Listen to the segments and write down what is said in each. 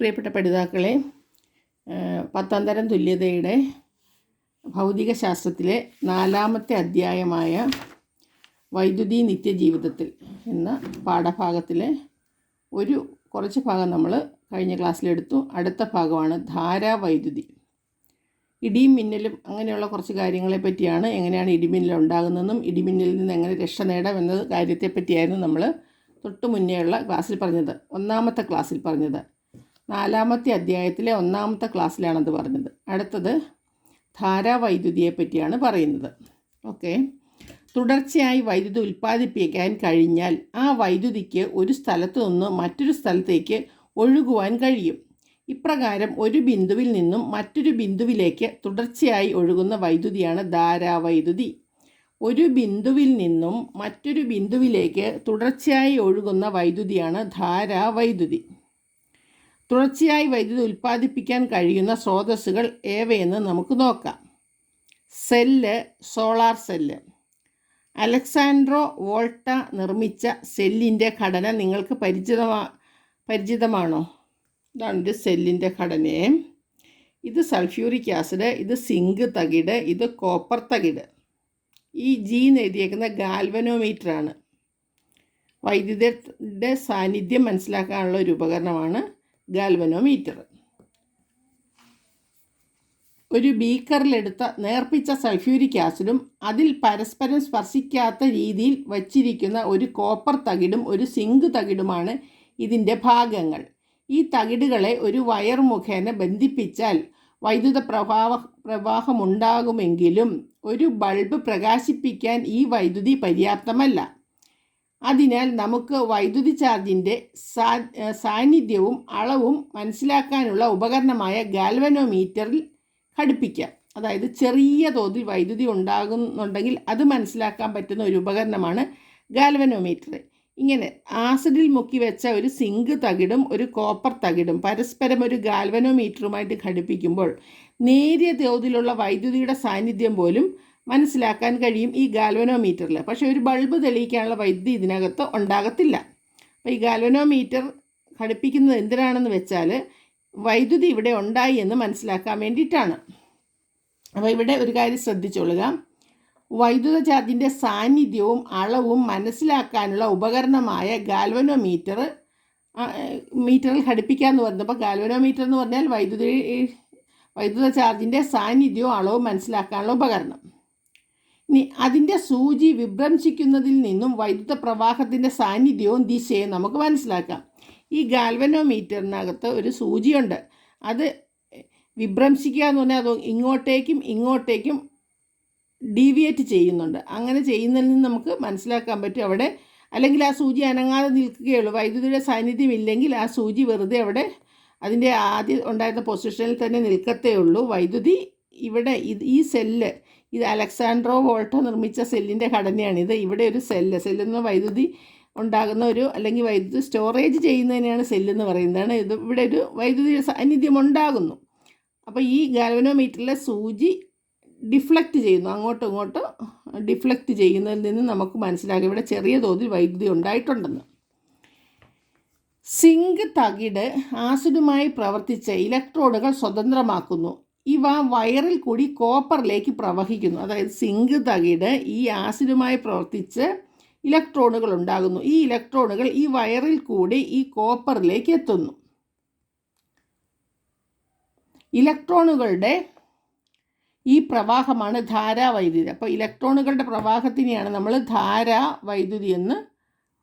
പ്രിയപ്പെട്ട പഠിതാക്കളെ പത്താം തരം തുല്യതയുടെ ഭൗതികശാസ്ത്രത്തിലെ നാലാമത്തെ അധ്യായമായ വൈദ്യുതി നിത്യജീവിതത്തിൽ എന്ന പാഠഭാഗത്തിലെ ഒരു കുറച്ച് ഭാഗം നമ്മൾ കഴിഞ്ഞ ക്ലാസ്സിലെടുത്തു. അടുത്ത ഭാഗമാണ് ധാരാവൈദ്യുതി. ഇടിയും മിന്നലും അങ്ങനെയുള്ള കുറച്ച് കാര്യങ്ങളെ പറ്റിയാണ് എങ്ങനെയാണ് ഇടിമിന്നൽ ഉണ്ടാകുന്നതെന്നും ഇടിമിന്നലിൽ നിന്ന് എങ്ങനെ രക്ഷ നേടാം എന്നത് കാര്യത്തെപ്പറ്റിയായിരുന്നു നമ്മൾ തൊട്ട് മുന്നേയുള്ള ക്ലാസ്സിൽ പറഞ്ഞത് ഒന്നാമത്തെ ക്ലാസ്സിൽ പറഞ്ഞത്. നാലാമത്തെ അധ്യായത്തിലെ ഒന്നാമത്തെ ക്ലാസ്സിലാണത് പറഞ്ഞത്. അടുത്തത് ധാരാവൈദ്യുതിയെ പറ്റിയാണ് പറയുന്നത്. ഓക്കെ. തുടർച്ചയായി വൈദ്യുതി ഉൽപ്പാദിപ്പിക്കാൻ കഴിഞ്ഞാൽ ആ വൈദ്യുതിക്ക് ഒരു സ്ഥലത്തു നിന്ന് മറ്റൊരു സ്ഥലത്തേക്ക് ഒഴുകുവാൻ കഴിയും. ഇപ്രകാരം ഒരു ബിന്ദുവിൽ നിന്നും മറ്റൊരു ബിന്ദുവിലേക്ക് തുടർച്ചയായി ഒഴുകുന്ന വൈദ്യുതിയാണ് ധാരാവൈദ്യുതി. ഒരു ബിന്ദുവിൽ നിന്നും മറ്റൊരു ബിന്ദുവിലേക്ക് തുടർച്ചയായി ഒഴുകുന്ന വൈദ്യുതിയാണ് ധാരാവൈദ്യുതി. തുടർച്ചയായി വൈദ്യുതി ഉൽപ്പാദിപ്പിക്കാൻ കഴിയുന്ന സ്രോതസ്സുകൾ ഏവയെന്ന് നമുക്ക് നോക്കാം. Cell solar cell. Alessandro Volta നിർമ്മിച്ച സെല്ലിന്റെ ഘടന നിങ്ങൾക്ക് പരിചിതമാ പരിചിതമാണോ? ഇതാണ് ഒരു സെല്ലിന്റെ ഘടനയെ. ഇത് സൾഫ്യൂറിക് ആസിഡ് ഇത് സിങ്ക് തകിട് ഇത് കോപ്പർ തകിട്. ഈ ജി എന്ന് എഴുതിയേക്കുന്ന ഗാൽവനോമീറ്ററാണ്. വൈദ്യുതിയുടെ സാന്നിധ്യം മനസ്സിലാക്കാനുള്ള ഒരു ഉപകരണമാണ് ഗാൽവനോമീറ്റർ. ഒരു ബീക്കറിലെടുത്ത നേർപ്പിച്ച സൾഫ്യൂരിക് ആസിഡും അതിൽ പരസ്പരം സ്പർശിക്കാത്ത രീതിയിൽ വച്ചിരിക്കുന്ന ഒരു കോപ്പർ തകിടും ഒരു സിങ്ക് തകിടുമാണ് ഇതിന്റെ ഭാഗങ്ങൾ. ഈ തകിടുകളെ ഒരു വയർ മുഖേന ബന്ധിപ്പിച്ചാൽ വൈദ്യുത പ്രവാഹ പ്രവാഹമുണ്ടാകുമെങ്കിലും ഒരു ബൾബ് പ്രകാശിപ്പിക്കാൻ ഈ വൈദ്യുതി പര്യാപ്തമല്ല. അതിനാൽ നമുക്ക് വൈദ്യുതി ചാർജിന്റെ സാന്നിധ്യവും അളവും മനസ്സിലാക്കാനുള്ള ഉപകരണമായ ഗാൽവനോമീറ്ററിൽ ഘടിപ്പിക്കാം. അതായത് ചെറിയ തോതിൽ വൈദ്യുതി ഉണ്ടാകുന്നുണ്ടെങ്കിൽ അത് മനസ്സിലാക്കാൻ പറ്റുന്ന ഒരു ഉപകരണമാണ് ഗാൽവനോമീറ്റർ ഇങ്ങനെ ആസിഡിൽ മുക്കി വെച്ച ഒരു സിങ്ക് തകിടും ഒരു കോപ്പർ തകിടും പരസ്പരം ഒരു ഗാൽവനോമീറ്ററുമായിട്ട് ഘടിപ്പിക്കുമ്പോൾ നേരിയ തോതിലുള്ള വൈദ്യുതിയുടെ സാന്നിധ്യം പോലും മനസ്സിലാക്കാൻ കഴിയും ഈ ഗാൽവനോമീറ്ററിൽ പക്ഷേ ഒരു ബൾബ് തെളിയിക്കാനുള്ള വൈദ്യുതി ഇതിനകത്ത് ഉണ്ടാകത്തില്ല. അപ്പോൾ ഈ ഗാൽവനോമീറ്റർ ഘടിപ്പിക്കുന്നത് എന്തിനാണെന്ന് വെച്ചാൽ വൈദ്യുതി ഇവിടെ ഉണ്ടായി എന്ന് മനസ്സിലാക്കാൻ വേണ്ടിയിട്ടാണ്. അപ്പോൾ ഇവിടെ ഒരു കാര്യം ശ്രദ്ധിച്ചോളുക. വൈദ്യുത ചാർജിന്റെ സാന്നിധ്യവും അളവും മനസ്സിലാക്കാനുള്ള ഉപകരണമായ ഗാൽവനോമീറ്റർ മീറ്ററിൽ ഘടിപ്പിക്കുക എന്ന് പറഞ്ഞപ്പോൾ ഗാൽവനോമീറ്റർ എന്ന് പറഞ്ഞാൽ വൈദ്യുതി വൈദ്യുത ചാർജിന്റെ സാന്നിധ്യവും അളവും മനസ്സിലാക്കാനുള്ള ഉപകരണം. അതിന്റെ സൂചി വിഭ്രംശിക്കുന്നതിൽ നിന്നും വൈദ്യുത പ്രവാഹത്തിന്റെ സാന്നിധ്യവും ദിശയും നമുക്ക് മനസ്സിലാക്കാം. ഈ ഗാൽവനോമീറ്ററിനകത്ത് ഒരു സൂചിയുണ്ട്. അത് വിഭ്രംശിക്കുക എന്ന് പറഞ്ഞാൽ അത് ഇങ്ങോട്ടേക്കും ഇങ്ങോട്ടേക്കും ഡീവിയേറ്റ് ചെയ്യുന്നുണ്ട്. അങ്ങനെ ചെയ്യുന്നതിൽ നിന്ന് നമുക്ക് മനസ്സിലാക്കാൻ പറ്റും അവിടെ. അല്ലെങ്കിൽ ആ സൂചി അനങ്ങാതെ നിൽക്കുകയുള്ളൂ. വൈദ്യുതിയുടെ സാന്നിധ്യം ഇല്ലെങ്കിൽ ആ സൂചി വെറുതെ അവിടെ അതിന്റെ ആദ്യം ഉണ്ടായിരുന്ന പൊസിഷനിൽ തന്നെ നിൽക്കത്തേ ഉള്ളൂ. വൈദ്യുതി ഇവിടെ ഈ സെല്ല് ഇത് അലക്സാൻഡ്രോ വോൾട്ട നിർമ്മിച്ച സെല്ലിന്റെ ഘടനയാണ്. ഇത് ഇവിടെ ഒരു സെല്ല് സെല്ലെന്ന് വൈദ്യുതി ഉണ്ടാകുന്ന ഒരു അല്ലെങ്കിൽ വൈദ്യുതി സ്റ്റോറേജ് ചെയ്യുന്നതിനെയാണ് സെല്ലെന്ന് പറയുന്നതാണ് ഇത് ഇവിടെ ഒരു വൈദ്യുതി സാന്നിധ്യം ഉണ്ടാകുന്നു. അപ്പോൾ ഈ ഗാൽവനോമീറ്ററിലെ സൂചി ഡിഫ്ലക്റ്റ് ചെയ്യുന്നു. അങ്ങോട്ടും ഇങ്ങോട്ടും ഡിഫ്ലക്റ്റ് ചെയ്യുന്നതിൽ നിന്ന് നമുക്ക് മനസ്സിലാകും ഇവിടെ ചെറിയ തോതിൽ വൈദ്യുതി ഉണ്ടായിട്ടുണ്ടെന്ന്. സിങ്ക് തകിട് ആസിഡുമായി പ്രവർത്തിച്ച് ഇലക്ട്രോഡുകൾ സ്വതന്ത്രമാക്കുന്നു. ഇവ വയറിൽ കൂടി കോപ്പറിലേക്ക് പ്രവഹിക്കുന്നു. അതായത് സിങ്ക് തകിട് ഈ ആസിഡുമായി പ്രവർത്തിച്ച് ഇലക്ട്രോണുകൾ ഉണ്ടാകുന്നു. ഈ ഇലക്ട്രോണുകൾ ഈ വയറിൽ കൂടി ഈ കോപ്പറിലേക്ക് എത്തുന്നു. ഇലക്ട്രോണുകളുടെ ഈ പ്രവാഹമാണ് ധാരാവൈദ്യുതി. അപ്പോൾ ഇലക്ട്രോണുകളുടെ പ്രവാഹത്തിനെയാണ് നമ്മൾ ധാരാവൈദ്യുതി എന്ന്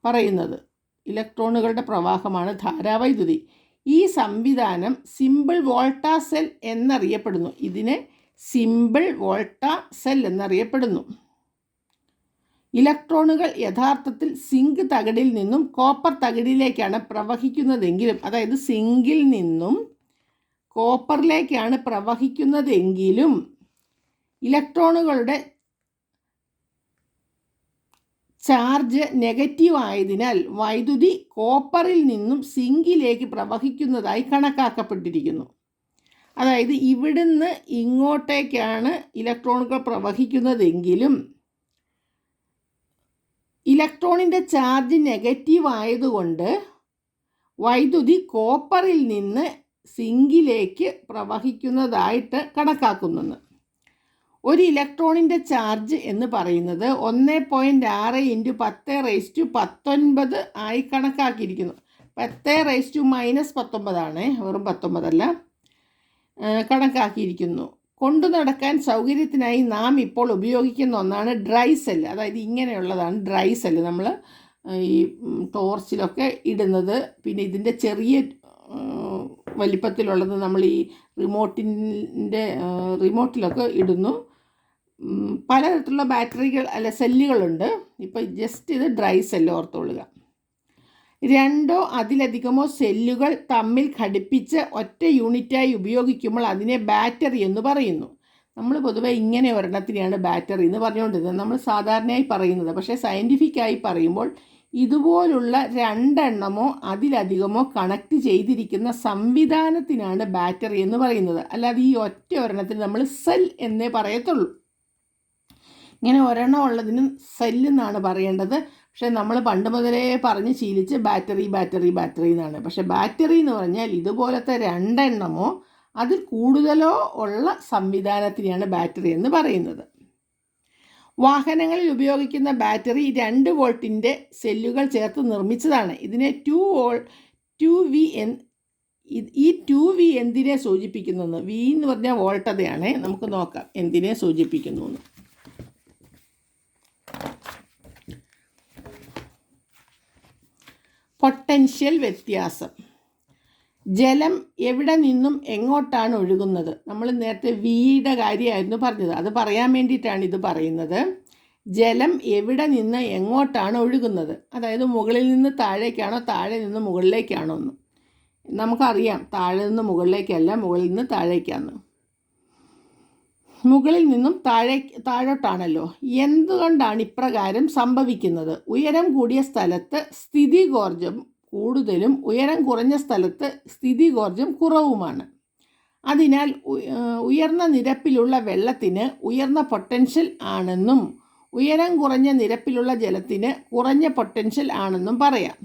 പറയുന്നത്. ഇലക്ട്രോണുകളുടെ പ്രവാഹമാണ് ധാരാവൈദ്യുതി. ഈ സംവിധാനം സിമ്പിൾ വോൾട്ട സെൽ എന്നറിയപ്പെടുന്നു. ഇതിനെ സിമ്പിൾ വോൾട്ട സെൽ എന്നറിയപ്പെടുന്നു. ഇലക്ട്രോണുകൾ യഥാർത്ഥത്തിൽ സിങ്ക് തകിടിൽ നിന്നും കോപ്പർ തകിടിലേക്കാണ് പ്രവഹിക്കുന്നതെങ്കിലും അതായത് സിങ്കിൽ നിന്നും കോപ്പറിലേക്കാണ് പ്രവഹിക്കുന്നതെങ്കിലും ഇലക്ട്രോണുകളുടെ ചാർജ് നെഗറ്റീവ് ആയതിനാൽ വൈദ്യുതി കോപ്പറിൽ നിന്നും സിങ്കിലേക്ക് പ്രവഹിക്കുന്നതായി കണക്കാക്കപ്പെട്ടിരിക്കുന്നു. അതായത് ഇവിടുന്ന് ഇങ്ങോട്ടേക്കാണ് ഇലക്ട്രോണുകൾ പ്രവഹിക്കുന്നതെങ്കിലും ഇലക്ട്രോണിന്റെ ചാർജ് നെഗറ്റീവ് ആയതുകൊണ്ട് വൈദ്യുതി കോപ്പറിൽ നിന്ന് സിങ്കിലേക്ക് പ്രവഹിക്കുന്നതായിട്ട് കണക്കാക്കുന്നെന്ന് ഒരു ഇലക്ട്രോണിന്റെ ചാർജ് എന്ന് പറയുന്നത് ഒന്ന് പോയിന്റ് ആറ് ഇന്റു പത്ത് റേസ് ടു പത്തൊൻപത് ആയി കണക്കാക്കിയിരിക്കുന്നു. പത്ത് റേസ് ടു മൈനസ് പത്തൊമ്പതാണ് വെറും പത്തൊമ്പതല്ല കണക്കാക്കിയിരിക്കുന്നു. കൊണ്ടു നടക്കാൻ സൗകര്യത്തിനായി നാം ഇപ്പോൾ ഉപയോഗിക്കുന്ന ഒന്നാണ് ഡ്രൈ സെല്ല്. അതായത് ഇങ്ങനെയുള്ളതാണ് ഡ്രൈ സെല്ല്. നമ്മൾ ഈ ടോർച്ചിലൊക്കെ ഇടുന്നത്. പിന്നെ ഇതിന്റെ ചെറിയ വലിപ്പത്തിലുള്ളത് നമ്മൾ ഈ റിമോട്ടിന്റെ റിമോട്ടിലൊക്കെ ഇടുന്നു. പലതരത്തിലുള്ള ബാറ്ററികൾ അല്ല സെല്ലുകളുണ്ട്. ഇപ്പോൾ ജസ്റ്റ് ഇത് ഡ്രൈ സെല്ല് ഓർത്തുകൊള്ളുക രണ്ടോ അതിലധികമോ സെല്ലുകൾ തമ്മിൽ ഘടിപ്പിച്ച് ഒറ്റ യൂണിറ്റായി ഉപയോഗിക്കുമ്പോൾ അതിനെ ബാറ്ററി എന്ന് പറയുന്നു. നമ്മൾ പൊതുവെ ഇങ്ങനെ ഒരെണ്ണത്തിനെയാണ് ബാറ്ററി എന്ന് പറഞ്ഞുകൊണ്ടിരുന്നത്. നമ്മൾ സാധാരണയായി പറയുന്നത്. പക്ഷേ സയന്റിഫിക്കായി പറയുമ്പോൾ ഇതുപോലുള്ള രണ്ടെണ്ണമോ അതിലധികമോ കണക്ട് ചെയ്തിരിക്കുന്ന സംവിധാനത്തിനാണ് ബാറ്ററി എന്ന് പറയുന്നത്. അല്ലാതെ ഈ ഒറ്റ ഒരെണ്ണത്തിന് നമ്മൾ സെൽ എന്നേ പറയത്തുള്ളൂ. ഇങ്ങനെ ഒരെണ്ണം ഉള്ളതിന് സെല്ല് എന്നാണ് പറയേണ്ടത്. പക്ഷേ നമ്മൾ പണ്ട് മുതലേ പറഞ്ഞ് ശീലിച്ച് ബാറ്ററി ബാറ്ററി ബാറ്ററി എന്നാണ്. പക്ഷേ ബാറ്ററി എന്ന് പറഞ്ഞാൽ ഇതുപോലത്തെ രണ്ടെണ്ണമോ അതിൽ കൂടുതലോ ഉള്ള സംവിധാനത്തിനെയാണ് ബാറ്ററി എന്ന് പറയുന്നത്. വാഹനങ്ങളിൽ ഉപയോഗിക്കുന്ന ബാറ്ററി രണ്ട് വോൾട്ടിന്റെ സെല്ലുകൾ ചേർത്ത് നിർമ്മിച്ചതാണ്. ഇതിനെ two wall to V N ഈ ടു വി എന്തിനെ സൂചിപ്പിക്കുന്നു വി എന്ന് പറഞ്ഞാൽ വോൾട്ടതയാണ്. നമുക്ക് നോക്കാം എന്തിനെ സൂചിപ്പിക്കുന്നു എന്ന്. പൊട്ടൻഷ്യൽ വ്യത്യാസം. ജലം എവിടെ നിന്നും എങ്ങോട്ടാണ് ഒഴുകുന്നത്? നമ്മൾ നേരത്തെ വിയുടെ കാര്യമായിരുന്നു പറഞ്ഞത്. അത് പറയാൻ വേണ്ടിയിട്ടാണ് ഇത് പറയുന്നത്. ജലം എവിടെ നിന്ന് എങ്ങോട്ടാണ് ഒഴുകുന്നത്? അതായത് മുകളിൽ നിന്ന് താഴേക്കാണോ താഴെ നിന്ന് മുകളിലേക്കാണോ എന്ന്. നമുക്കറിയാം. താഴെ നിന്ന് മുകളിലേക്കല്ല മുകളിൽ നിന്ന് താഴേക്കാണ് മുകളിൽ നിന്നും താഴെ താഴോട്ടാണല്ലോ. എന്തുകൊണ്ടാണ് ഇപ്രകാരം സംഭവിക്കുന്നത്? ഉയരം കൂടിയ സ്ഥലത്ത് സ്ഥിതി ഗോർജം കൂടുതലും ഉയരം കുറഞ്ഞ സ്ഥലത്ത് സ്ഥിതി ഗോർജം കുറവുമാണ്. അതിനാൽ ഉയർന്ന നിരപ്പിലുള്ള വെള്ളത്തിന് ഉയർന്ന പൊട്ടൻഷ്യൽ ആണെന്നും ഉയരം കുറഞ്ഞ നിരപ്പിലുള്ള ജലത്തിന് കുറഞ്ഞ പൊട്ടൻഷ്യൽ ആണെന്നും പറയാം.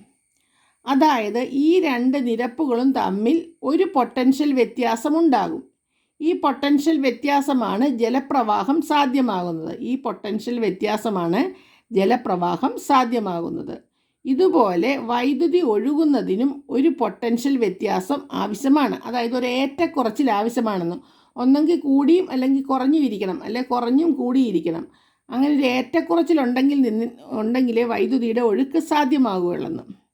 അതായത് ഈ രണ്ട് നിരപ്പുകളും തമ്മിൽ ഒരു പൊട്ടൻഷ്യൽ വ്യത്യാസമുണ്ടാകും. ഈ പൊട്ടൻഷ്യൽ വ്യത്യാസമാണ് ജലപ്രവാഹം സാധ്യമാകുന്നത്. ഈ പൊട്ടൻഷ്യൽ വ്യത്യാസമാണ് ജലപ്രവാഹം സാധ്യമാകുന്നത്. ഇതുപോലെ വൈദ്യുതി ഒഴുകുന്നതിനും ഒരു പൊട്ടൻഷ്യൽ വ്യത്യാസം ആവശ്യമാണ്. അതായത് ഒരു ഏറ്റക്കുറച്ചിൽ ആവശ്യമാണെന്ന് ഒന്നെങ്കിൽ കൂടിയും അല്ലെങ്കിൽ കുറഞ്ഞും ഇരിക്കണം അല്ലെ കുറഞ്ഞും കൂടിയിരിക്കണം. അങ്ങനെ ഒരു ഏറ്റക്കുറച്ചിലുണ്ടെങ്കിൽ നിന്ന് ഉണ്ടെങ്കിലേ വൈദ്യുതിയുടെ ഒഴുക്ക് സാധ്യമാകുകയുള്ളെന്ന്.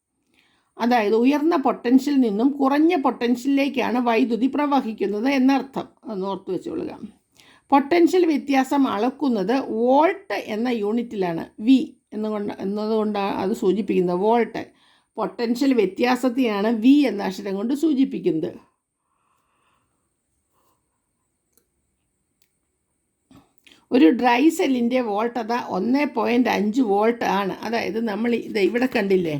അതായത് ഉയർന്ന പൊട്ടൻഷ്യൽ നിന്നും കുറഞ്ഞ പൊട്ടൻഷ്യലിലേക്കാണ് വൈദ്യുതി പ്രവഹിക്കുന്നത് എന്നർത്ഥം. എന്ന് ഓർത്ത് വെച്ചുകൊള്ളുക പൊട്ടൻഷ്യൽ വ്യത്യാസം അളക്കുന്നത് വോൾട്ട് എന്ന യൂണിറ്റിലാണ് വി എന്നുകൊണ്ട് എന്നതുകൊണ്ടാണ് അത് സൂചിപ്പിക്കുന്നത് വോൾട്ട്. പൊട്ടൻഷ്യൽ വ്യത്യാസത്തെയാണ് വി എന്ന അക്ഷരം കൊണ്ട് സൂചിപ്പിക്കുന്നത്. ഒരു ഡ്രൈ സെല്ലിന്റെ വോൾട്ടത ഒന്ന് പോയിന്റ് അഞ്ച് വോൾട്ട് ആണ്. അതായത് നമ്മൾ ഇത് ഇവിടെ കണ്ടില്ലേ?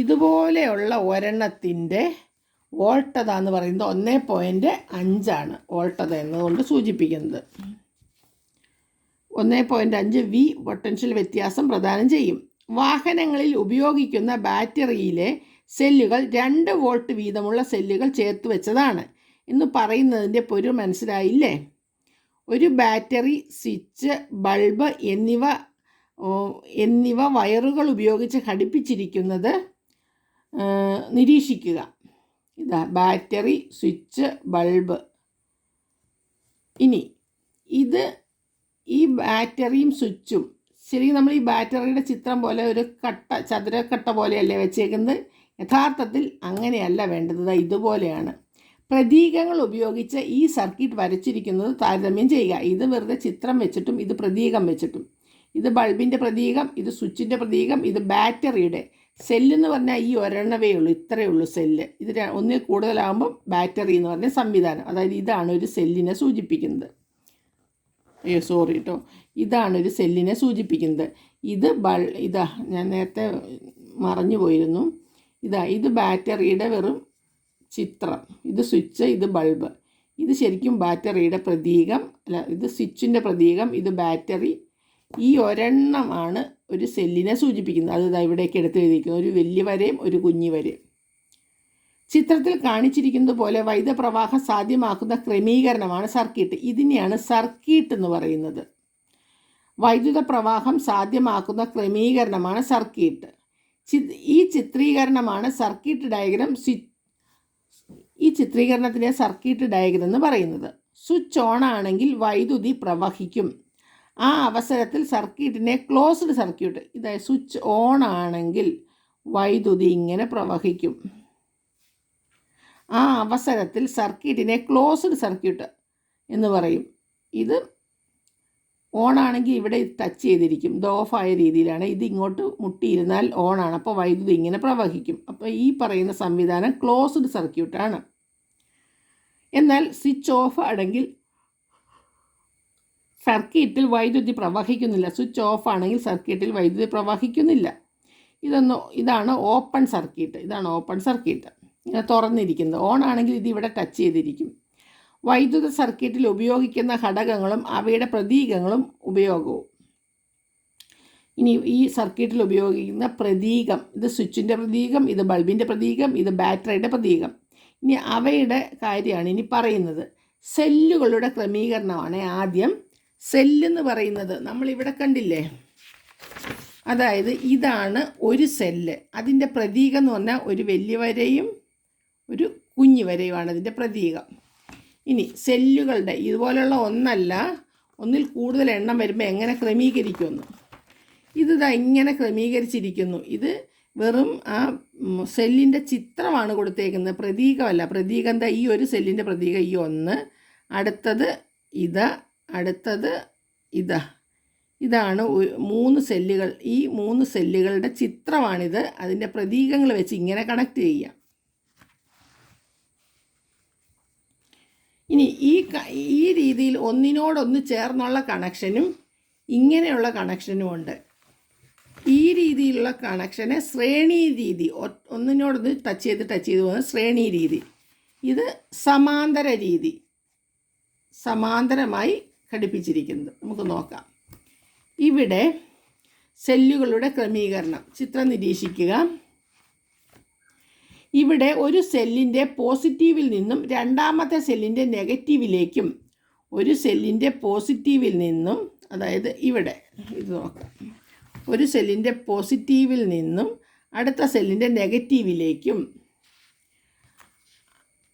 ഇതുപോലെയുള്ള ഒരെണ്ണത്തിന്റെ വോൾട്ടത എന്ന് പറയുന്നത് ഒന്നേ പോയിന്റ് അഞ്ചാണ് വോൾട്ടത എന്നതുകൊണ്ട് സൂചിപ്പിക്കുന്നത്. ഒന്നേ പോയിന്റ് അഞ്ച് വി പൊട്ടൻഷ്യൽ വ്യത്യാസം പ്രദാനം ചെയ്യും. വാഹനങ്ങളിൽ ഉപയോഗിക്കുന്ന ബാറ്ററിയിലെ സെല്ലുകൾ രണ്ട് വോൾട്ട് വീതമുള്ള സെല്ലുകൾ ചേർത്ത് വെച്ചതാണ്. എന്ന് പറയുന്നതിന്റെ പൊരു മനസ്സിലായില്ലേ? ഒരു ബാറ്ററി സ്വിച്ച് ബൾബ് എന്നിവ എന്നിവ വയറുകൾ ഉപയോഗിച്ച് ഘടിപ്പിച്ചിരിക്കുന്നത് നിരീക്ഷിക്കുക. ഇതാ ബാറ്ററി സ്വിച്ച് ബൾബ്. ഇനി ഇത് ഈ ബാറ്ററിയും സ്വിച്ചും ശരിക്കും നമ്മൾ ഈ ബാറ്ററിയുടെ ചിത്രം പോലെ ഒരു കട്ട ചതുരക്കട്ട പോലെയല്ലേ വെച്ചേക്കുന്നത്? യഥാർത്ഥത്തിൽ അങ്ങനെയല്ല വേണ്ടത്. ഇതുപോലെയാണ്. പ്രതീകങ്ങൾ ഉപയോഗിച്ച് ഈ സർക്യൂട്ട് വരച്ചിരിക്കുന്നത് താരതമ്യം ചെയ്യുക. ഇത് വെറുതെ ചിത്രം വെച്ചിട്ടും ഇത് പ്രതീകം വെച്ചിട്ടും. ഇത് ബൾബിന്റെ പ്രതീകം ഇത് സ്വിച്ചിന്റെ പ്രതീകം ഇത് ബാറ്ററിയുടെ. സെല്ലെന്ന് പറഞ്ഞാൽ ഈ ഒരെണ്ണവേ ഉള്ളൂ ഇത്രയേ ഉള്ളൂ സെല്ല്. ഇത് ഒന്നിൽ കൂടുതലാകുമ്പം ബാറ്ററി എന്ന് പറഞ്ഞ സംവിധാനം. അതായത് ഇതാണ് ഒരു സെല്ലിനെ സൂചിപ്പിക്കുന്നത്. അയ്യോ സോറി കേട്ടോ ഇതാണ് ഒരു സെല്ലിനെ സൂചിപ്പിക്കുന്നത്. ഇത് ബൾ ഇതാ ഞാൻ നേരത്തെ മറഞ്ഞു പോയിരുന്നു ഇതാ ഇത് ബാറ്ററിയുടെ വെറും ചിത്രം. ഇത് സ്വിച്ച് ഇത് ബൾബ്. ഇത് ശരിക്കും ബാറ്ററിയുടെ പ്രതീകം അല്ല ഇത് സ്വിച്ചിന്റെ പ്രതീകം ഇത് ബാറ്ററി. ഈ ഒരെണ്ണമാണ് ഒരു സെല്ലിനെ സൂചിപ്പിക്കുന്നത് അത് ഇതാ ഇവിടേക്ക് എടുത്ത് എഴുതിയിരിക്കുന്നത് ഒരു വലിയ വരയും ഒരു കുഞ്ഞു വരയും ചിത്രത്തിൽ കാണിച്ചിരിക്കുന്നത് പോലെ വൈദ്യുതപ്രവാഹം സാധ്യമാക്കുന്ന ക്രമീകരണമാണ് സർക്യൂട്ട്. ഇതിനെയാണ് സർക്യൂട്ട് എന്ന് പറയുന്നത്. വൈദ്യുത പ്രവാഹം സാധ്യമാക്കുന്ന ക്രമീകരണമാണ് സർക്യൂട്ട്. ഈ ചിത്രീകരണമാണ് സർക്യൂട്ട് ഡയഗ്രം ഈ ചിത്രീകരണത്തിനെ സർക്യൂട്ട് ഡയഗ്രം എന്ന് പറയുന്നത്. സ്വിച്ച് ഓൺ ആണെങ്കിൽ വൈദ്യുതി പ്രവഹിക്കും. ആ അവസരത്തിൽ സർക്യൂട്ടിനെ ക്ലോസ്ഡ് സർക്യൂട്ട് ഇതായത് സ്വിച്ച് ഓൺ ആണെങ്കിൽ വൈദ്യുതി ഇങ്ങനെ പ്രവഹിക്കും. ആ അവസരത്തിൽ സർക്യൂട്ടിനെ ക്ലോസ്ഡ് സർക്യൂട്ട് എന്ന് പറയും. ഇത് ഓൺ ആണെങ്കിൽ ഇവിടെ ടച്ച് ചെയ്തിരിക്കും. ഇത് ഓഫായ രീതിയിലാണ്. ഇത് ഇങ്ങോട്ട് മുട്ടിയിരുന്നാൽ ഓൺ ആണ്. അപ്പോൾ വൈദ്യുതി ഇങ്ങനെ പ്രവഹിക്കും. അപ്പോൾ ഈ പറയുന്ന സംവിധാനം ക്ലോസ്ഡ് സർക്യൂട്ടാണ് എന്നാൽ സ്വിച്ച് ഓഫ് ആണെങ്കിൽ സർക്യൂട്ടിൽ വൈദ്യുതി പ്രവഹിക്കുന്നില്ല. സ്വിച്ച് ഓഫ് ആണെങ്കിൽ സർക്യൂട്ടിൽ വൈദ്യുതി പ്രവഹിക്കുന്നില്ല. ഇതൊന്ന് ഇതാണ് ഓപ്പൺ സർക്യൂട്ട്. ഇതാണ് ഓപ്പൺ സർക്യൂട്ട്. ഇങ്ങനെ തുറന്നിരിക്കുന്നത് ഓൺ ആണെങ്കിൽ ഇത് ഇവിടെ ടച്ച് ചെയ്തിരിക്കും. വൈദ്യുത സർക്യൂട്ടിൽ ഉപയോഗിക്കുന്ന ഘടകങ്ങളും അവയുടെ പ്രതീകങ്ങളും ഉപയോഗവും. ഇനി ഈ സർക്യൂട്ടിൽ ഉപയോഗിക്കുന്ന പ്രതീകം ഇത് സ്വിച്ചിന്റെ പ്രതീകം ഇത് ബൾബിന്റെ പ്രതീകം ഇത് ബാറ്ററിയുടെ പ്രതീകം. ഇനി അവയുടെ കാര്യമാണ് ഇനി പറയുന്നത്. സെല്ലുകളുടെ ക്രമീകരണമാണ് ആദ്യം സെല്ലെന്ന് പറയുന്നത് നമ്മളിവിടെ കണ്ടില്ലേ? അതായത് ഇതാണ് ഒരു സെല്ല്. അതിന്റെ പ്രതീകം എന്ന് പറഞ്ഞാൽ ഒരു വലിയ വരയും ഒരു കുഞ്ഞു വരയുമാണ് അതിന്റെ പ്രതീകം. ഇനി സെല്ലുകളുടെ ഇതുപോലെയുള്ള ഒന്നല്ല ഒന്നിൽ കൂടുതൽ എണ്ണം വരുമ്പോൾ എങ്ങനെ ക്രമീകരിക്കുമെന്ന്. ഇത് ഇതാ ഇങ്ങനെ ക്രമീകരിച്ചിരിക്കുന്നു. ഇത് വെറും ആ സെല്ലിന്റെ ചിത്രമാണ് കൊടുത്തേക്കുന്നത്. പ്രതീകമല്ല. പ്രതീകം എന്താ ഈ ഒരു സെല്ലിന്റെ പ്രതീകം ഈ ഒന്ന്. അടുത്തത് ഇതാ അടുത്തത് ഇതാ. ഇതാണ് മൂന്ന് സെല്ലുകൾ. ഈ മൂന്ന് സെല്ലുകളുടെ ചിത്രമാണിത്. അതിന്റെ പ്രതീകങ്ങൾ വെച്ച് ഇങ്ങനെ കണക്ട് ചെയ്യാം. ഇനി ഈ ഈ രീതിയിൽ ഒന്നിനോടൊന്ന് ചേർന്നുള്ള കണക്ഷനും ഇങ്ങനെയുള്ള കണക്ഷനും ഉണ്ട്. ഈ രീതിയിലുള്ള കണക്ഷനെ ശ്രേണി രീതി ഒന്നിനോടൊന്ന് ടച്ച് ചെയ്ത് ടച്ച് ചെയ്ത് പോകുന്ന ശ്രേണി രീതി. ഇത് സമാന്തര രീതി. സമാന്തരമായി ഘടിപ്പിച്ചിരിക്കുന്നത്. നമുക്ക് നോക്കാം. ഇവിടെ സെല്ലുകളുടെ ക്രമീകരണം. ചിത്രം നിരീക്ഷിക്കുക. ഇവിടെ ഒരു സെല്ലിന്റെ പോസിറ്റീവിൽ നിന്നും രണ്ടാമത്തെ സെല്ലിന്റെ നെഗറ്റീവിലേക്കും ഒരു സെല്ലിന്റെ പോസിറ്റീവിൽ നിന്നും അതായത് ഇവിടെ ഇത് നോക്കാം. ഒരു സെല്ലിന്റെ പോസിറ്റീവിൽ നിന്നും അടുത്ത സെല്ലിന്റെ നെഗറ്റീവിലേക്കും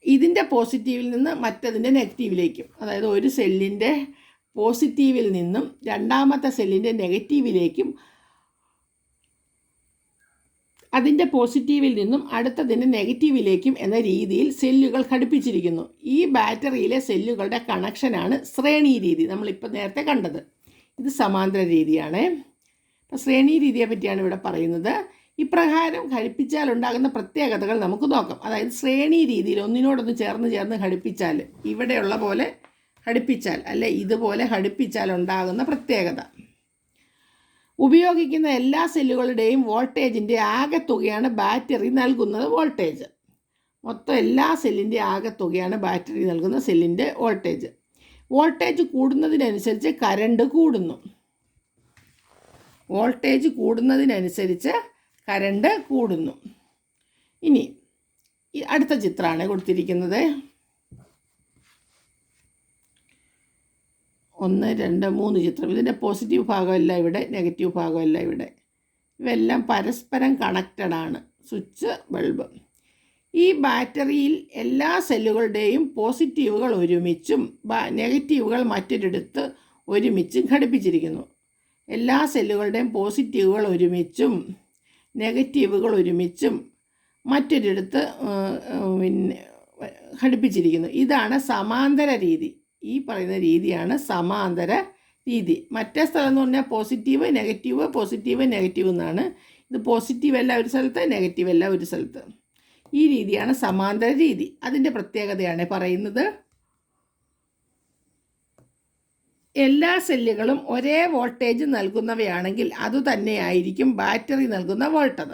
ഇതിന്റെ പോസിറ്റീവിൽ നിന്ന് മറ്റതിന്റെ നെഗറ്റീവിലേക്കും അതായത് ഒരു സെല്ലിന്റെ പോസിറ്റീവിൽ നിന്നും രണ്ടാമത്തെ സെല്ലിന്റെ നെഗറ്റീവിലേക്കും അതിന്റെ പോസിറ്റീവിൽ നിന്നും അടുത്തതിന്റെ നെഗറ്റീവിലേക്കും എന്ന രീതിയിൽ സെല്ലുകൾ ഘടിപ്പിച്ചിരിക്കുന്നു. ഈ ബാറ്ററിയിലെ സെല്ലുകളുടെ കണക്ഷനാണ് ശ്രേണി രീതി. നമ്മളിപ്പോൾ നേരത്തെ കണ്ടത്. ഇത് സമാന്തര രീതിയാണ്. അപ്പോൾ ശ്രേണി രീതിയെ പറ്റിയാണ് ഇവിടെ പറയുന്നത്. ഇപ്രകാരം ഘടിപ്പിച്ചാൽ ഉണ്ടാകുന്ന പ്രത്യേകതകൾ നമുക്ക് നോക്കാം. അതായത് ശ്രേണി രീതിയിൽ ഒന്നിനോടൊന്ന് ചേർന്ന് ചേർന്ന് ഘടിപ്പിച്ചാൽ ഇവിടെയുള്ള പോലെ ഘടിപ്പിച്ചാൽ അല്ലെ? ഇതുപോലെ ഘടിപ്പിച്ചാൽ ഉണ്ടാകുന്ന പ്രത്യേകത. ഉപയോഗിക്കുന്ന എല്ലാ സെല്ലുകളുടെയും വോൾട്ടേജിന്റെ ആകെത്തുകയാണ് ബാറ്ററി നൽകുന്നത് വോൾട്ടേജ്. മൊത്തം എല്ലാ സെല്ലിന്റെ ആകെത്തുകയാണ് ബാറ്ററി നൽകുന്ന സെല്ലിന്റെ വോൾട്ടേജ്. വോൾട്ടേജ് കൂടുന്നതിനനുസരിച്ച് കരണ്ട് കൂടുന്നു. വോൾട്ടേജ് കൂടുന്നതിനനുസരിച്ച് കരണ്ട് കൂടുന്നു. ഇനി അടുത്ത ചിത്രമാണ് കൊടുത്തിരിക്കുന്നത്. ഒന്ന് രണ്ട് മൂന്ന് ചിത്രം. ഇതിന്റെ പോസിറ്റീവ് ഭാഗമല്ല ഇവിടെ നെഗറ്റീവ് ഭാഗമല്ല ഇവിടെ. ഇവയെല്ലാം പരസ്പരം കണക്റ്റഡ് ആണ്. സ്വിച്ച് ബൾബ് ഈ ബാറ്ററിയിൽ എല്ലാ സെല്ലുകളുടെയും പോസിറ്റീവുകൾ ഒരുമിച്ചും നെഗറ്റീവുകൾ മറ്റൊരിടത്ത് ഒരുമിച്ചും ഘടിപ്പിച്ചിരിക്കുന്നു. എല്ലാ സെല്ലുകളുടെയും പോസിറ്റീവുകൾ ഒരുമിച്ചും നെഗറ്റീവുകൾ ഒരുമിച്ചും മറ്റൊരിടത്ത് പിന്നെ ഘടിപ്പിച്ചിരിക്കുന്നു. ഇതാണ് സമാന്തര രീതി. ഈ പറയുന്ന രീതിയാണ് സമാന്തര രീതി. മറ്റേ സ്ഥലം എന്ന് പറഞ്ഞാൽ പോസിറ്റീവ് നെഗറ്റീവ് പോസിറ്റീവ് നെഗറ്റീവ് എന്നാണ്. ഇത് പോസിറ്റീവ് അല്ല ഒരു സ്ഥലത്ത് നെഗറ്റീവ് അല്ല ഒരു സ്ഥലത്ത്. ഈ രീതിയാണ് സമാന്തര രീതി. അതിന്റെ പ്രത്യേകതയാണ് പറയുന്നത് എല്ലാ സെല്ലുകളും ഒരേ വോൾട്ടേജ് നൽകുന്നവയാണെങ്കിൽ അതുതന്നെയായിരിക്കും ബാറ്ററി നൽകുന്ന വോൾട്ടത.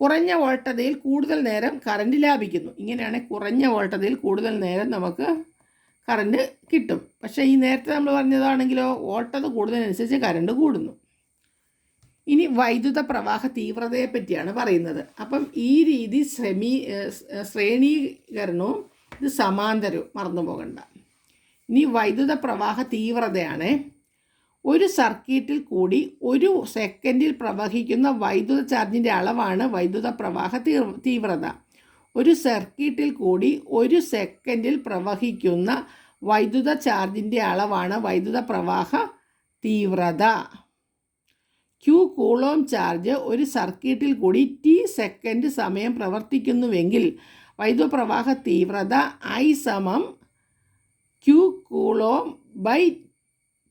കുറഞ്ഞ വോൾട്ടതയിൽ കൂടുതൽ നേരം കറണ്ട് ലാഭിക്കുന്നു. ഇങ്ങനെയാണ് കുറഞ്ഞ വോൾട്ടതയിൽ കൂടുതൽ നേരം നമുക്ക് കറണ്ട് കിട്ടും. പക്ഷേ ഈ നേരത്തെ നമ്മൾ പറഞ്ഞതാണെങ്കിലോ ഓട്ടത് കൂടുന്നതിനനുസരിച്ച് കറണ്ട് കൂടുന്നു. ഇനി വൈദ്യുത പ്രവാഹ തീവ്രതയെ പറ്റിയാണ് പറയുന്നത്. അപ്പം ഈ രീതി ശ്രമീ ശ്രേണീകരണവും ഇത് സമാന്തരവും മറന്നു പോകണ്ട. ഇനി വൈദ്യുത പ്രവാഹ തീവ്രതയാണ്. ഒരു സർക്യൂട്ടിൽ കൂടി ഒരു സെക്കൻഡിൽ പ്രവഹിക്കുന്ന വൈദ്യുത ചാർജിന്റെ അളവാണ് വൈദ്യുത പ്രവാഹ തീവ്ര- തീവ്രത. ഒരു സർക്യൂട്ടിൽ കൂടി ഒരു സെക്കൻഡിൽ പ്രവഹിക്കുന്ന വൈദ്യുത ചാർജിന്റെ അളവാണ് വൈദ്യുത പ്രവാഹ തീവ്രത. ക്യു കൂളോം ചാർജ് ഒരു സർക്യൂട്ടിൽ കൂടി ടി സെക്കൻഡ് സമയം പ്രവർത്തിക്കുന്നുവെങ്കിൽ വൈദ്യുത പ്രവാഹ തീവ്രത ഐ സമം Q coulomb by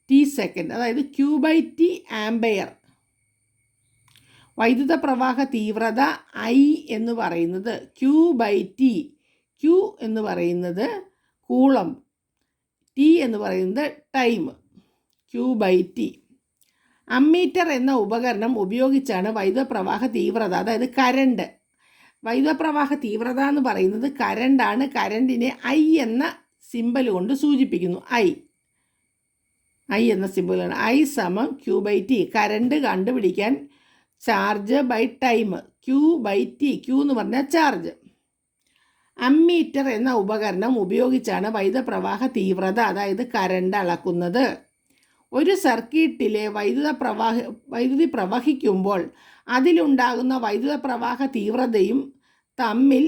T second അതായത് ക്യൂ ബൈ ടി ആംബെയർ. വൈദ്യുത പ്രവാഹ തീവ്രത ഐ എന്ന് പറയുന്നത് ക്യൂ ബൈ ടി ക്യൂ എന്ന് പറയുന്നത് കൂളം. ടി എന്ന് പറയുന്നത് time Q by T ammeter എന്ന ഉപകരണം ഉപയോഗിച്ചാണ് വൈദ്യുത പ്രവാഹ തീവ്രത അതായത് കരണ്ട് വൈദ്യുത പ്രവാഹ തീവ്രത എന്ന് പറയുന്നത് കരണ്ടാണ് കരണ്ടിനെ ഐ എന്ന സിമ്പൽ കൊണ്ട് സൂചിപ്പിക്കുന്നു. ഐ ഐ എന്ന സിമ്പിളാണ് ഐ സമം ക്യൂ ടി കരണ്ട് കണ്ടുപിടിക്കാൻ charge by time. Q by T Q എന്ന് പറഞ്ഞാൽ ചാർജ്. അമ്മീറ്റർ എന്ന ഉപകരണം ഉപയോഗിച്ചാണ് വൈദ്യുത പ്രവാഹ തീവ്രത അതായത് കരണ്ട് അളക്കുന്നത്. ഒരു സർക്യൂട്ടിലെ വൈദ്യുത പ്രവാഹ വൈദ്യുതി പ്രവഹിക്കുമ്പോൾ അതിലുണ്ടാകുന്ന വൈദ്യുത പ്രവാഹ തീവ്രതയും തമ്മിൽ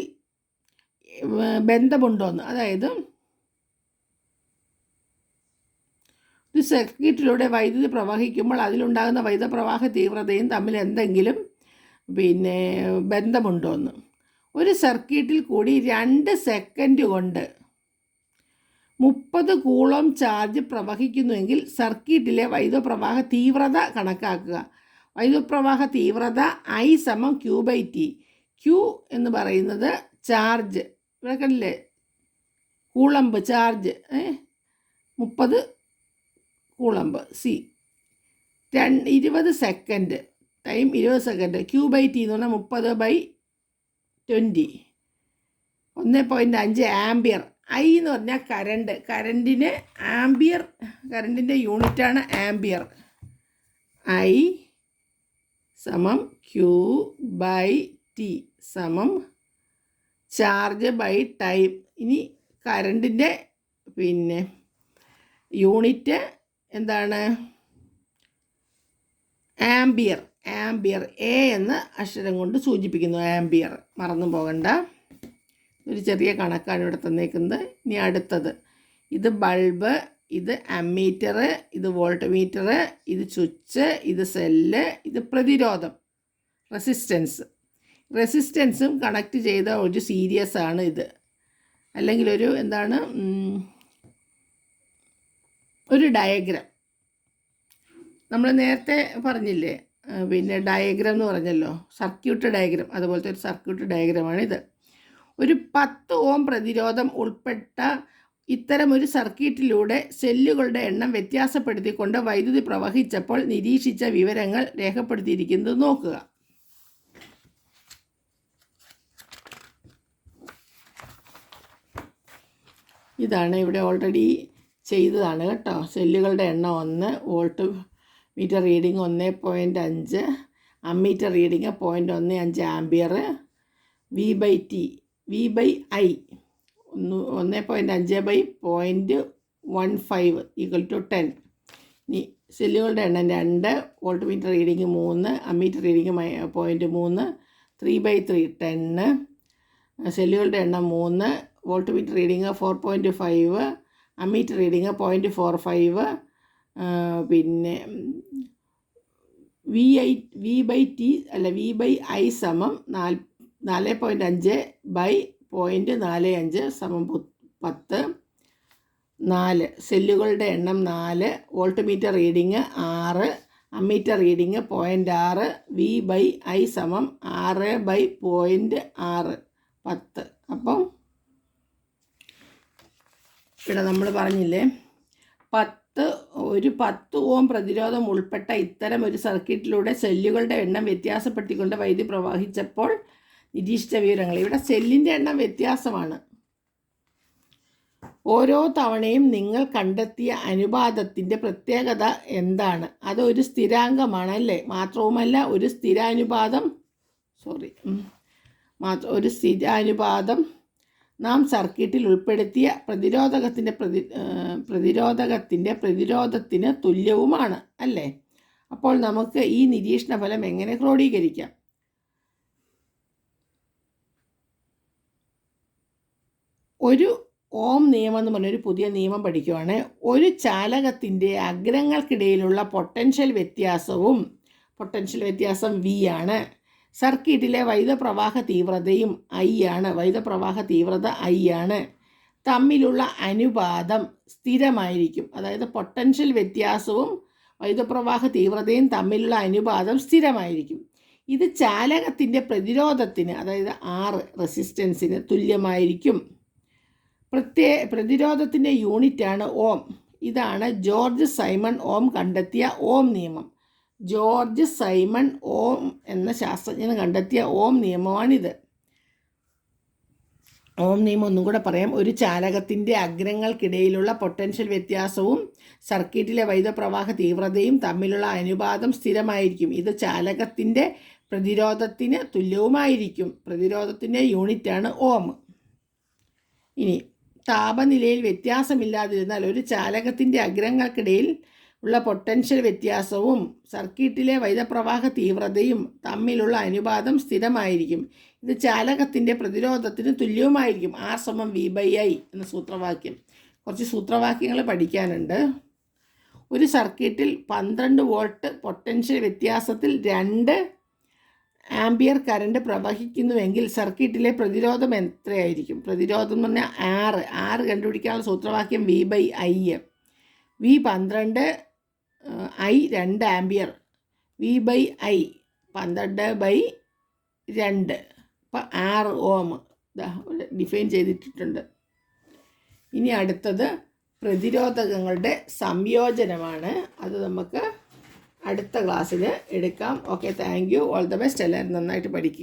ബന്ധമുണ്ടോന്ന്. അതായത് ഒരു സർക്യൂട്ടിലൂടെ വൈദ്യുതി പ്രവഹിക്കുമ്പോൾ അതിലുണ്ടാകുന്ന വൈദ്യുത പ്രവാഹ തീവ്രതയും തമ്മിൽ എന്തെങ്കിലും പിന്നെ ബന്ധമുണ്ടോന്ന്. ഒരു സർക്യൂട്ടിൽ കൂടി രണ്ട് സെക്കൻഡ് കൊണ്ട് മുപ്പത് കൂളം ചാർജ് പ്രവഹിക്കുന്നുവെങ്കിൽ സർക്യൂട്ടിലെ വൈദ്യുത പ്രവാഹ തീവ്രത കണക്കാക്കുക. വൈദ്യുത പ്രവാഹ തീവ്രത ഐ സമം ക്യൂ ബൈ ടി ക്യൂ എന്ന് പറയുന്നത് ചാർജ്. ഇവിടെ കണ്ടില്ലേ? കൂളമ്പ് ചാർജ് മുപ്പത് കൂളമ്പ്. സി. രണ്ട് ഇരുപത് സെക്കൻഡ് ടൈം ഇരുപത് സെക്കൻഡ് ക്യൂ ബൈ ടി എന്ന് പറഞ്ഞാൽ മുപ്പത് ബൈ ട്വന്റി ഒന്ന് പോയിന്റ് അഞ്ച് ആംബിയർ ഐ എന്ന് പറഞ്ഞാൽ കരണ്ട് കരണ്ടിന് ആംബിയർ കരണ്ടിന്റെ യൂണിറ്റാണ് ആംബിയർ ഐ സമം ക്യൂ ബൈ ടി സമം ചാർജ് ബൈ ടൈം ഇനി കരണ്ടിന്റെ പിന്നെ യൂണിറ്റ് എന്താണ്? ആംബിയർ. ആംബിയർ. എ എന്ന അക്ഷരം കൊണ്ട് സൂചിപ്പിക്കുന്നു. ആംബിയർ. മറന്നു പോകണ്ട. ഒരു ചെറിയ കണക്കാണ് ഇവിടെ തന്നേക്കുന്നത്. ഇനി അടുത്തത്. ഇത് ബൾബ് ഇത് അമ്മീറ്റർ ഇത് വോൾട്ട് മീറ്റർ ഇത് സ്വിച്ച് ഇത് സെല്ല് ഇത് പ്രതിരോധം. റെസിസ്റ്റൻസ്. റെസിസ്റ്റൻസും കണക്ട് ചെയ്ത ഒരു സീരിയസ് ആണ് ഇത്. അല്ലെങ്കിൽ ഒരു എന്താണ്? ഒരു ഡയഗ്രാം നമ്മൾ നേരത്തെ പറഞ്ഞില്ലേ പിന്നെ ഡയഗ്രാം എന്ന് പറഞ്ഞല്ലോ സർക്യൂട്ട് ഡയഗ്രാം അതുപോലത്തെ ഒരു സർക്യൂട്ട് ഡയഗ്രാമാണിത് ഒരു പത്ത് ഓം പ്രതിരോധം ഉൾപ്പെട്ട ഇത്തരം ഒരു സർക്യൂട്ടിലൂടെ സെല്ലുകളുടെ എണ്ണം വ്യത്യാസപ്പെടുത്തിക്കൊണ്ട് വൈദ്യുതി പ്രവഹിച്ചപ്പോൾ നിരീക്ഷിച്ച വിവരങ്ങൾ രേഖപ്പെടുത്തിയിരിക്കുന്നത് നോക്കുക. ഇതാണ് ഇവിടെ ഓൾറെഡി ചെയ്തതാണ് കേട്ടോ. സെല്ലുകളുടെ എണ്ണം ഒന്ന് വോൾട്ട് മീറ്റർ റീഡിങ് ഒന്ന് പോയിന്റ് അഞ്ച് അമ്മീറ്റർ റീഡിങ് പോയിന്റ് ഒന്ന് അഞ്ച് ampere V by T V by I ഒന്ന് ഒന്ന് പോയിന്റ് അഞ്ച് by point one five equal to ten. ഇനി സെല്ലുകളുടെ എണ്ണം രണ്ട് വോൾട്ട് മീറ്റർ റീഡിങ് മൂന്ന് അമ്മീറ്റർ റീഡിങ് പോയിന്റ് മൂന്ന് ത്രീ ബൈ ത്രീ ടെന്ന് സെല്ലുകളുടെ എണ്ണം മൂന്ന് voltmeter reading four point five ammeter reading point four five പിന്നെ V I V by T അല്ല വി ബൈ ഐ സമം നാല് നാല് പോയിന്റ് അഞ്ച് ബൈ പോയിന്റ് നാല് അഞ്ച് സമം പത്ത് നാല്. സെല്ലുകളുടെ എണ്ണം നാല് വോൾട്ട് മീറ്റർ റീഡിങ് ആറ് അമ്മീറ്റർ റീഡിങ് പോയിന്റ് ആറ് വി ബൈ ഐ സമം ആറ് ബൈ പോയിന്റ് ആറ് പത്ത്. അപ്പം ഇവിടെ നമ്മൾ പറഞ്ഞില്ലേ പത്ത് ഒരു പത്ത് ഓം പ്രതിരോധം ഉൾപ്പെട്ട ഇത്തരം ഒരു സർക്യൂട്ടിലൂടെ സെല്ലുകളുടെ എണ്ണം വ്യത്യാസപ്പെടുത്തിക്കൊണ്ട് വൈദ്യുതി പ്രവഹിച്ചപ്പോൾ നിരീക്ഷിച്ച വിവരങ്ങൾ. ഇവിടെ സെല്ലിന്റെ എണ്ണം വ്യത്യാസമാണ്. ഓരോ തവണയും നിങ്ങൾ കണ്ടെത്തിയ അനുപാതത്തിന്റെ പ്രത്യേകത എന്താണ്? അത് ഒരു അല്ലേ? മാത്രവുമല്ല ഒരു സ്ഥിരാനുപാതം സോറി മാത്രം ഒരു സ്ഥിരാനുപാതം നാം സർക്യൂട്ടിൽ ഉൾപ്പെടുത്തിയ പ്രതിരോധകത്തിന്റെ പ്രതി പ്രതിരോധകത്തിന്റെ പ്രതിരോധത്തിന് തുല്യവുമാണ് അല്ലേ? അപ്പോൾ നമുക്ക് ഈ നിരീക്ഷണ ഫലം എങ്ങനെ ക്രോഡീകരിക്കാം? ഒരു ഓം നിയമം എന്ന് പറഞ്ഞൊരു പുതിയ നിയമം പഠിക്കുവാണ്. ഒരു ചാലകത്തിന്റെ അഗ്രങ്ങൾക്കിടയിലുള്ള പൊട്ടൻഷ്യൽ വ്യത്യാസവും പൊട്ടൻഷ്യൽ വ്യത്യാസം വി ആണ്. സർക്യൂട്ടിലെ വൈദ്യുതപ്രവാഹ തീവ്രതയും ഐ ആണ്. വൈദ്യുതപ്രവാഹ തീവ്രത ഐ ആണ്. തമ്മിലുള്ള അനുപാതം സ്ഥിരമായിരിക്കും. അതായത് പൊട്ടൻഷ്യൽ വ്യത്യാസവും വൈദ്യുതപ്രവാഹ തീവ്രതയും തമ്മിലുള്ള അനുപാതം സ്ഥിരമായിരിക്കും. ഇത് ചാലകത്തിന്റെ പ്രതിരോധത്തിന് അതായത് ആറ് റെസിസ്റ്റൻസിന് തുല്യമായിരിക്കും. പ്രത്യേ പ്രതിരോധത്തിന്റെ യൂണിറ്റാണ് ഓം. ഇതാണ് ജോർജ് സൈമൺ ഓം കണ്ടെത്തിയ ഓം നിയമം. ജോർജ് സൈമൺ ഓം എന്ന ശാസ്ത്രജ്ഞൻ കണ്ടെത്തിയ ഓം നിയമമാണിത്. ഓം നിയമം ഒന്നും കൂടെ പറയാം. ഒരു ചാലകത്തിന്റെ അഗ്രങ്ങൾക്കിടയിലുള്ള പൊട്ടൻഷ്യൽ വ്യത്യാസവും സർക്യൂട്ടിലെ വൈദ്യുതപ്രവാഹ തീവ്രതയും തമ്മിലുള്ള അനുപാതം സ്ഥിരമായിരിക്കും. ഇത് ചാലകത്തിന്റെ പ്രതിരോധത്തിന് തുല്യവുമായിരിക്കും. പ്രതിരോധത്തിന്റെ യൂണിറ്റാണ് ഓം. ഇനി താപനിലയിൽ വ്യത്യാസമില്ലാതിരുന്നാൽ ഒരു ചാലകത്തിന്റെ അഗ്രങ്ങൾക്കിടയിൽ ഉള്ള പൊട്ടൻഷ്യൽ വ്യത്യാസവും സർക്യൂട്ടിലെ വൈദ്യപ്രവാഹ തീവ്രതയും തമ്മിലുള്ള അനുപാതം സ്ഥിരമായിരിക്കും. ഇത് ചാലകത്തിന്റെ പ്രതിരോധത്തിന് തുല്യവുമായിരിക്കും. ആർ സമം വി ബൈ ഐ എന്ന സൂത്രവാക്യം. കുറച്ച് സൂത്രവാക്യങ്ങൾ പഠിക്കാനുണ്ട്. ഒരു സർക്യൂട്ടിൽ പന്ത്രണ്ട് വോൾട്ട് പൊട്ടൻഷ്യൽ വ്യത്യാസത്തിൽ രണ്ട് ആംബിയർ കറണ്ട് പ്രവഹിക്കുന്നുവെങ്കിൽ സർക്യൂട്ടിലെ പ്രതിരോധം എത്രയായിരിക്കും? പ്രതിരോധം എന്ന് പറഞ്ഞാൽ ആറ് ആറ് കണ്ടുപിടിക്കാനുള്ള സൂത്രവാക്യം വി ബൈ ഐ വി പന്ത്രണ്ട് ഐ രണ്ട് ആംബിയർ വി ബൈ ഐ പന്ത്രണ്ട് ബൈ രണ്ട്. അപ്പം ആറ് ഓം. ഡിഫൈൻ ചെയ്തിട്ടുണ്ട് ഇനി അടുത്തത് പ്രതിരോധകങ്ങളുടെ സംയോജനമാണ്. അത് നമുക്ക് അടുത്ത ക്ലാസ്സിൽ എടുക്കാം. Okay thank you all the best എല്ലാവരും നന്നായിട്ട് പഠിക്കുക